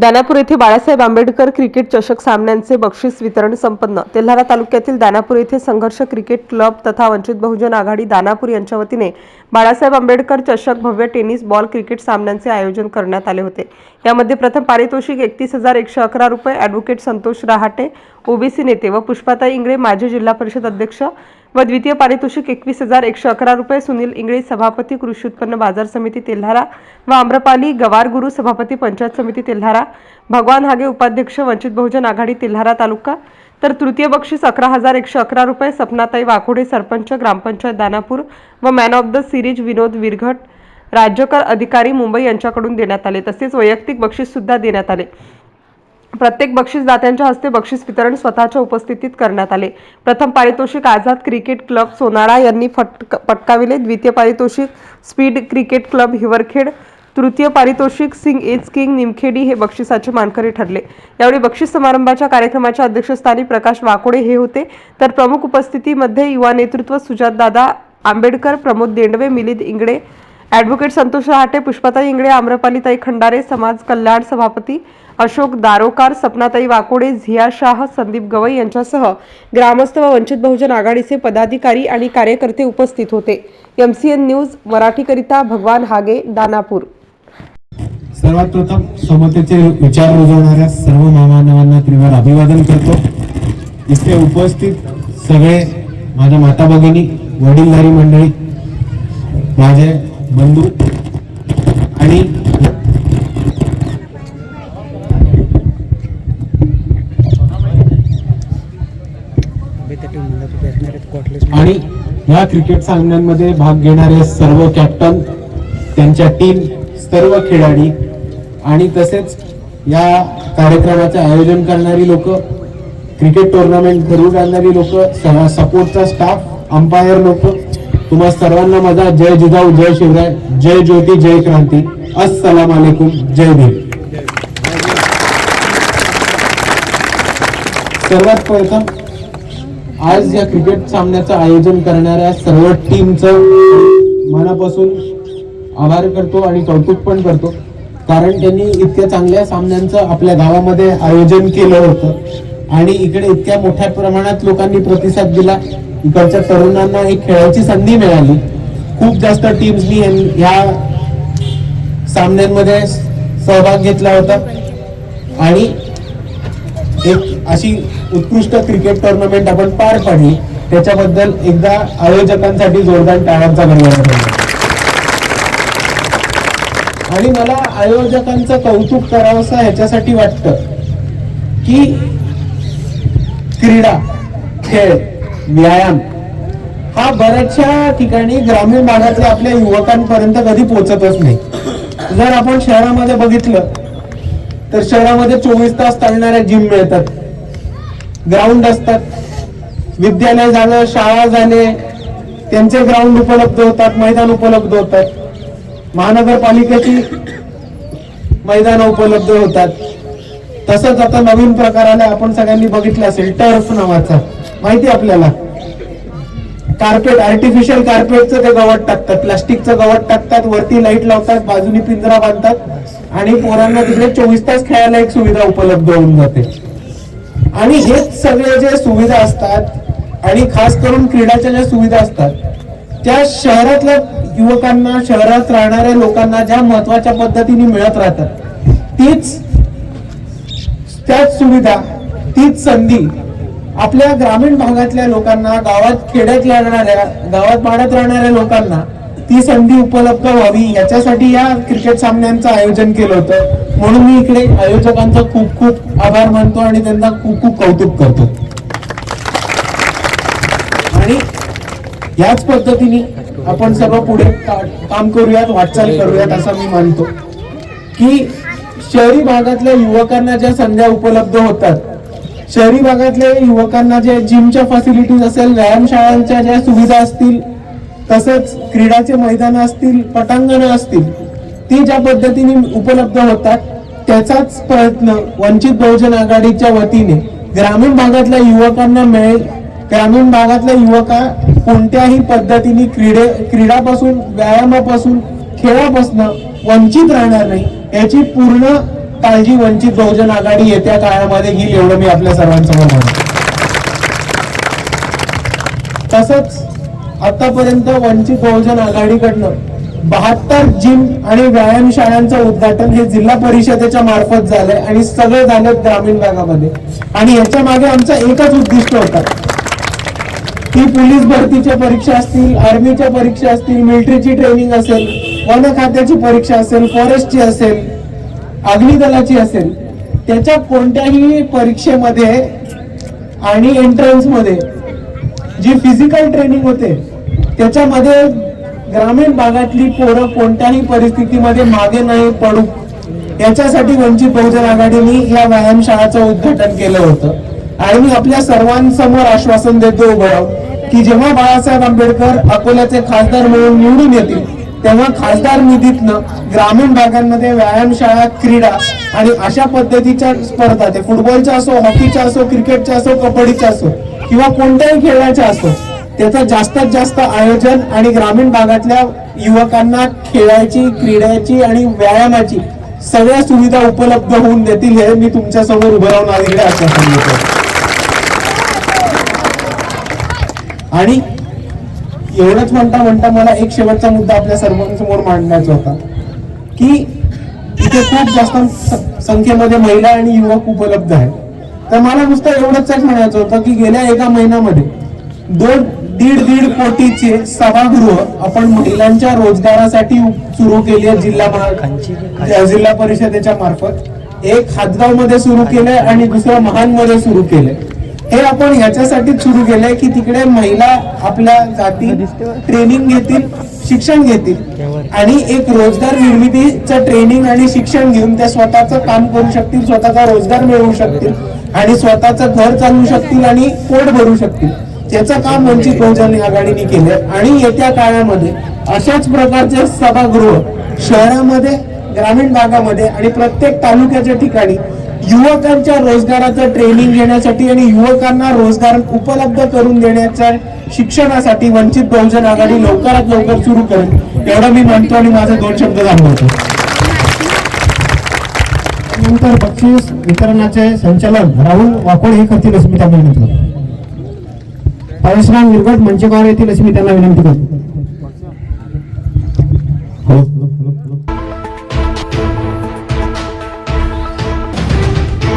दानापूर येथे बाळासाहेब आंबेडकर क्रिकेट चषक सामन्यांचे बक्षीस वितरण संपन्न. तेल्हारा तालुक्यातील दानापूर येथे संघर्ष क्रिकेट क्लब तथा वंचित बहुजन आघाडी दानापूर यांच्या वतीने बाळासाहेब आंबेडकर चषक भव्य टेनिस बॉल क्रिकेट सामन्यांचे आयोजन करण्यात आले होते. यामध्ये प्रथम पारितोषिक एकतीस हजार एकशे अकरा रुपये ॲडव्होकेट संतोष रहाटे ओबीसी नेते व पुष्पाताई इंगळे माजी जिल्हा परिषद अध्यक्ष व द्वितीय पारितोषिक एकवीस हजार एकशे अकरा रुपये सुनील इंगळे सभापती कृषी उत्पन्न बाजार समिती तेल्हारा व आम्रपाली गवारगुरू सभापती पंचायत समिती तेल्हारा भगवान हागे उपाध्यक्ष वंचित बहुजन आघाडी तेल्हारा तालुका तर तृतीय बक्षीस अकरा हजार एकशे अकरा रुपये सपनाताई वाकोडे सरपंच ग्रामपंचायत दानापूर व man of the series Vinod Virghat राज्यकर अधिकारी मुंबई यांच्याकडून देण्यात आले. तसेच वैयक्तिक बक्षीस सुद्धा देण्यात आले. प्रत्येक बक्षीसदात्यांच्या हस्ते बक्षीस वितरण स्वतःच्या उपस्थितीत करण्यात आले. प्रथम पारितोषिक आझाद क्रिकेट क्लब सोनाळा यांनी फटक पटकाविले. द्वितीय पारितोषिक स्पीड क्रिकेट क्लब हिवरखेड. तृतीय पारितोषिक सिंग एज किंग निमखेडी हे बक्षिसाचे मानकरी ठरले. यावेळी बक्षीस समारंभाच्या कार्यक्रमाच्या अध्यक्षस्थानी प्रकाश वाकोडे हे होते. तर प्रमुख उपस्थितीमध्ये युवा नेतृत्व सुजातदादा आंबेडकर प्रमोद देंडवे मिलिंद इंगळे ॲडव्होकेट संतोष रहाटे पुष्पाताई इंगळे आम्रपालीताई खंडारे समाज कल्याण सभापती अशोक दारोकार सपनाताई वाकोडे झिया शाह संदीप गवई यांच्यासह ग्रामस्थ व वंचित बहुजन आघाडीचे पदाधिकारी आणि कार्यकर्ते उपस्थित होते. एम सी एन न्यूज मराठीकरिता भगवान हागे दानापूर. सर्वात प्रथम समतेचे विचार रुजवणाऱ्या सर्व महामानवांना त्रिवार अभिवादन करतो. इथे उपस्थित सगळे माझ्या माता भगिनी वडीलधारी मंडळी माझे बंधू आणि आणि या क्रिकेट सामन्यांमध्ये भाग घेणारे सर्व कॅप्टन त्यांच्या टीम सर्व खेळाडी आणि तसेच या कार्यक्रमाचे आयोजन करणारी लोक क्रिकेट टुर्नामेंट घडवून आणणारी लोक सपोर्टचा स्टाफ अंपायर लोक तुम्हा सर्वांना माझा जय जिजाऊ जय शिवराय जय ज्योती जय क्रांती. अस्सलाम वालेकुम जय भीम. सर्वात प्रथम आज या क्रिकेट सामन्याचं आयोजन करणाऱ्या सर्व टीमचं मनापासून आभार करतो आणि कौतुक पण करतो. कारण त्यांनी इतक्या चांगल्या सामन्यांचं आपल्या गावामध्ये आयोजन केलं होतं. आणि इकडे इतक्या मोठ्या प्रमाणात लोकांनी प्रतिसाद दिला. इकडच्या तरुणांना एक खेळायची संधी मिळाली. खूप जास्त टीम्सनी ह्या सामन्यांमध्ये सहभाग घेतला होता. आणि अशी उत्कृष्ट क्रिकेट टुर्नामेंट आपण पार पाडली. त्याच्याबद्दल एकदा आयोजकांसाठी जोरदार टाळांचा गणवत आणि मला आयोजकांचं कौतुक करावंसं ह्याच्यासाठी वाटतं की क्रीडा खेळ व्यायाम हा बऱ्याचशा ठिकाणी ग्रामीण भागातल्या आपल्या युवकांपर्यंत कधी पोहोचतच नाही. जर आपण शहरामध्ये बघितलं तर शहरामध्ये चोवीस तास चालणाऱ्या जिम मिळतात. ग्राउंड असतात. विद्यालय जाणं शाळा जाणे त्यांचे ग्राउंड उपलब्ध होतात मैदान उपलब्ध होतात. महानगरपालिकेची मैदान उपलब्ध होतात. तसंच आता नवीन प्रकार आला आपण सगळ्यांनी बघितलं असेल टर्फ नावाचा. माहिती आपल्याला? कार्पेट आर्टिफिशियल कार्पेटचं ते गवत टाकतात. प्लास्टिकचं गवत टाकतात वरती लाइट लावतात बाजूनी पिंजरा बांधतात आणि पोरांना तिकडे चोवीस तास खेळायला एक सुविधा उपलब्ध होऊन जाते. आणि हेच सगळे जे सुविधा असतात आणि खास करून क्रीडाच्या ज्या सुविधा असतात त्या शहरातल्या युवकांना शहरात राहणाऱ्या लोकांना ज्या महत्त्वाच्या पद्धतीने मिळत राहतात तीच त्याच सुविधा तीच संधी आपल्या ग्रामीण भागातल्या लोकांना गावात खेड्यात राहणाऱ्या गावात पाड्यात राहणाऱ्या लोकांना ती संधी उपलब्ध व्हावी याच्यासाठी या क्रिकेट सामन्यांचं आयोजन केलं होतं. म्हणून मी इकडे आयोजकांचा खूप खूप आभार मानतो आणि त्यांना खूप खूप कौतुक करतो. आणि याच पद्धतीने आपण सर्व पुढे काम करूयात वाटचाल करूयात असं मी मानतो. की शहरी भागातल्या युवकांना ज्या संध्या उपलब्ध होतात शहरी भागातल्या युवकांना ज्या जिमच्या फॅसिलिटीज असेल व्यायामशाळांच्या ज्या सुविधा असतील तसंच क्रीडाचे मैदान असतील पटांगण असतील ती ज्या पद्धतीने उपलब्ध होतात त्याचाच प्रयत्न वंचित बहुजन आघाडीच्या वतीने ग्रामीण भागातल्या युवकांना मिळेल. ग्रामीण भागातल्या युवका कोणत्याही पद्धतीने क्रीडे क्रीडापासून व्यायामापासून खेळापासून वंचित राहणार नाही याची पूर्ण काळजी वंचित बहुजन आघाडी येत्या काळामध्ये घेईल एवढं मी आपल्या सर्वांसमोर म्हणतो तसंच आतापर्यंत वंचित बहुजन आघाडीकडनं बहात्तर जिम आणि व्यायामशाळांचं उद्घाटन हे जिल्हा परिषदेच्या मार्फत झालंय आणि सगळे झालं ग्रामीण भागामध्ये. आणि याच्या मागे आमचा एकच उद्दिष्ट होता. ती पोलीस भरतीच्या परीक्षा असतील आर्मीच्या परीक्षा असतील मिलिटरीची ट्रेनिंग असेल वन खात्याची परीक्षा असेल फॉरेस्टची असेल अग्निदलाची असेल त्याच्या कोणत्याही परीक्षेमध्ये आणि एंट्रन्समध्ये जी फिजिकल ट्रेनिंग होते त्याच्यामध्ये ग्रामीण भागातली पोरं कोणत्याही परिस्थितीमध्ये मागे नाही पडू याच्यासाठी वंचित बहुजन आघाडीने या व्यायामशाळाचं उद्घाटन केलं होतं. आणि मी आपल्या सर्वांसमोर आश्वासन देतो उभं की जेव्हा बाळासाहेब आंबेडकर अकोल्याचे खासदार म्हणून निवडून येतील तेव्हा खासदार निधीतनं ग्रामीण भागांमध्ये व्यायामशाळा क्रीडा आणि अशा पद्धतीच्या स्पर्धा ते फुटबॉलच्या असो हॉकीच्या असो क्रिकेटच्या असो कबड्डीच्या असो किंवा कोणत्याही खेळाच्या असो त्याचं जास्तीत जास्त आयोजन आणि ग्रामीण भागातल्या युवकांना खेळायची क्रीडेची आणि व्यायामाची सगळ्या सुविधा उपलब्ध होऊन देतील हे मी तुमच्यासमोर उभं राहून आज इकडे आणि एवढंच म्हणता म्हणता मला एक शेवटचा मुद्दा आपल्या सर्वांसमोर मांडण्याचा होता की इथे खूप जास्त संख्येमध्ये महिला आणि युवक उपलब्ध आहेत. तर मला नुसतं एवढंच म्हणायचं होतं की गेल्या एका महिन्यामध्ये दोन दीड दीड कोटीचे सभागृह आपण महिलांच्या रोजगारासाठी सुरू केली जिल्हा महा- जिल्हा परिषदेच्या मार्फत. एक हातगावमध्ये सुरू केलंय आणि दुसरं महानमध्ये सुरू केलंय. हे आपण ह्याच्यासाठीच सुरू केलंय की तिकडे महिला आपल्या जाती ट्रेनिंग घेतील शिक्षण घेतील. आणि एक रोजगार निर्मितीचं ट्रेनिंग आणि शिक्षण घेऊन त्या स्वतःचं काम करू शकतील स्वतःचा रोजगार मिळवू शकतील. आणि स्वतःचं घर चालवू शकतील आणि पोट भरू शकतील. त्याचं काम वंचित बहुजन आघाडीने केले आणि येत्या काळामध्ये अशाच प्रकारचे सभागृह शहरामध्ये ग्रामीण भागामध्ये आणि प्रत्येक तालुक्याच्या ठिकाणी युवकांच्या रोजगाराचं ट्रेनिंग घेण्यासाठी आणि युवकांना रोजगार उपलब्ध करून देण्याच्या शिक्षणासाठी वंचित बहुजन आघाडी लवकरात लवकर सुरू करेल. एवढं मी म्हणतो आणि माझे दोन शब्द थांबवतो नंतर बक्षीस वितरणाचे संचालन राहुल वाकोड हे करतील असं मी त्यांना विनंती करतो. परशुराम विरगट मंचेगाव येथील अशी मी त्यांना विनंती करतो.